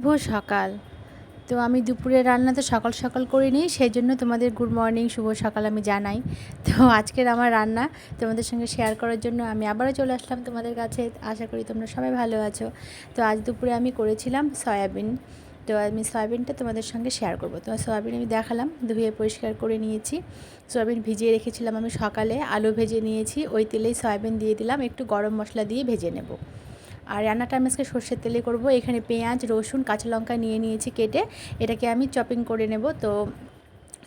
শুভ সকাল। তো আমি দুপুরে রান্না তো সকাল সকাল করিনি সেই জন্য তোমাদের গুড মর্নিং শুভ সকাল আমি জানাই। তো আজকের আমার রান্না তোমাদের সঙ্গে শেয়ার করার জন্য আমি আবারও চলে আসলাম তোমাদের কাছে, আশা করি তোমরা সবাই ভালো আছো। তো আজ দুপুরে আমি করেছিলাম সয়াবিন। তো আমি সয়াবিনটা তোমাদের সঙ্গে শেয়ার করব। তো সয়াবিন আমি দেখালাম, ধুয়ে পরিষ্কার করে নিয়েছি। সয়াবিন ভিজিয়ে রেখেছিলাম আমি সকালে, আলু ভেজে নিয়েছি, ওই তেলেই সয়াবিন দিয়ে দিলাম, একটু গরম মশলা দিয়ে ভেজে নেব। আর রান্নাটা আমি আজকে সর্ষের তেলে করব। এখানে পেঁয়াজ, রসুন, কাঁচা লঙ্কা নিয়ে নিয়েছি কেটে। এটাকে আমি চপিং করে নেব। তো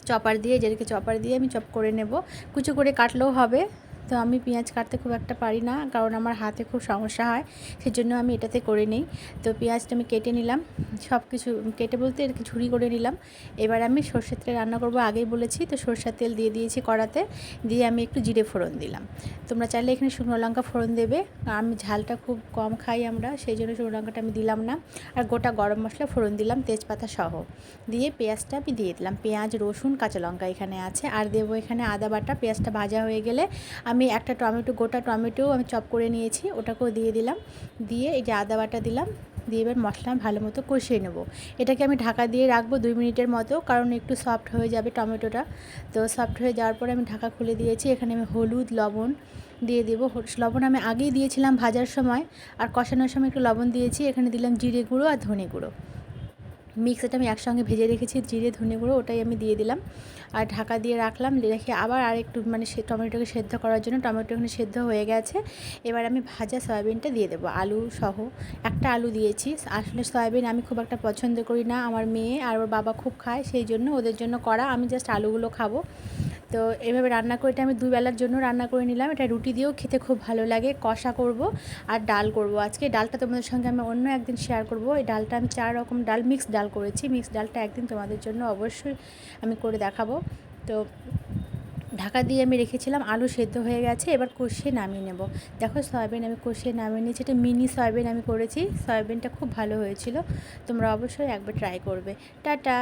চপার দিয়ে, যেটাকে চপার দিয়ে আমি চপ করে নেব। কুচু করে কাটলেও হবে। তো আমি পেঁয়াজ কাটতে খুব একটা পারি না, কারণ আমার হাতে খুব সমস্যা হয়, সেজন্য আমি এটাতে করে নিই। তো পেঁয়াজটা আমি কেটে নিলাম সব কিছু কেটে বলতে ঝুড়ি করে নিলাম। এবার আমি সর্ষের তেলে রান্না করব, আগেই বলেছি তো সর্ষের তেল দিয়ে দিয়েছি কড়াতে, দিয়ে আমি একটু জিরে ফোড়ন দিলাম। তোমরা চাইলে এখানে শুকনো লঙ্কা ফোড়ন দেবে, আমি ঝালটা খুব কম খাই আমরা সেই জন্য শুকনো লঙ্কাটা আমি দিলাম না। আর গোটা গরম মশলা ফোড়ন দিলাম, তেজপাতা সহ। দিয়ে পেঁয়াজটা আমি দিয়ে দিলাম, পেঁয়াজ, রসুন, কাঁচা লঙ্কা এখানে আছে, আর দেবো এখানে আদা বাটা, পেঁয়াজটা ভাজা হয়ে গেলে আমি একটা টমেটো, গোটা টমেটো আমি চপ করে নিয়েছি, ওটাকেও দিয়ে দিলাম। দিয়ে এই যে আদা বাটা দিলাম, দিয়ে এবার মশলা ভালো মতো কষিয়ে নেব। এটাকে আমি ঢাকা দিয়ে রাখব দুই মিনিটের মতো, কারণ একটু সফট হয়ে যাবে টমেটোটা। তো সফট হয়ে যাওয়ার পরে আমি ঢাকা খুলে দিয়েছি, এখানে আমি হলুদ, লবণ দিয়ে দেবো। লবণ আমি আগেই দিয়েছিলাম ভাজার সময়, আর কষানোর সময় একটু লবণ দিয়েছি, এখানে দিলাম জিরে গুঁড়ো আর ধনে গুঁড়ো। মিক্স এটা আমি একসঙ্গে ভেজে রেখেছি, জিরে, ধনে গুঁড়ো, ওটাই আমি দিয়ে দিলাম। আর ঢাকা দিয়ে রাখলাম রেখে আবার আর একটু মানে সে টমেটোকে সেদ্ধ করার জন্য, টমেটো এখানে সেদ্ধ হয়ে গেছে। এবার আমি ভাজা সয়াবিনটা দিয়ে দেবো, আলু সহ। একটা আলু দিয়েছি, আসলে সয়াবিন আমি খুব একটা পছন্দ করি না, আমার মেয়ে আর ওর বাবা খুব খায়, সেই জন্য ওদের জন্য করা, আমি জাস্ট আলুগুলো খাব। তো এভাবে রান্না করে আমি দুবেলার জন্য রান্না করে নিলাম। এটা রুটি দিয়েও খেতে খুব ভালো লাগে। কষা করব আর ডাল করব। আজকে ডালটা তোমাদের সঙ্গে আমি অন্য একদিন শেয়ার করব। এই ডালটা আমি চার রকম ডাল মিক্স ডাল করেছি। মিক্স ডালটা একদিন তোমাদের জন্য অবশ্যই আমি করে দেখাবো। তো ঢাকা দিয়ে আমি রেখেছিলাম। আলু সেদ্ধ হয়ে গেছে। এবার কষিয়ে নামিয়ে নেব। দেখো সয়াবিন আমি কষিয়ে নামিয়ে নিয়েছি। এটা মিনি সয়াবিন আমি করেছি। সয়াবিনটা খুব ভালো হয়েছিল। তোমরা অবশ্যই একবার ট্রাই করবে। টাটা!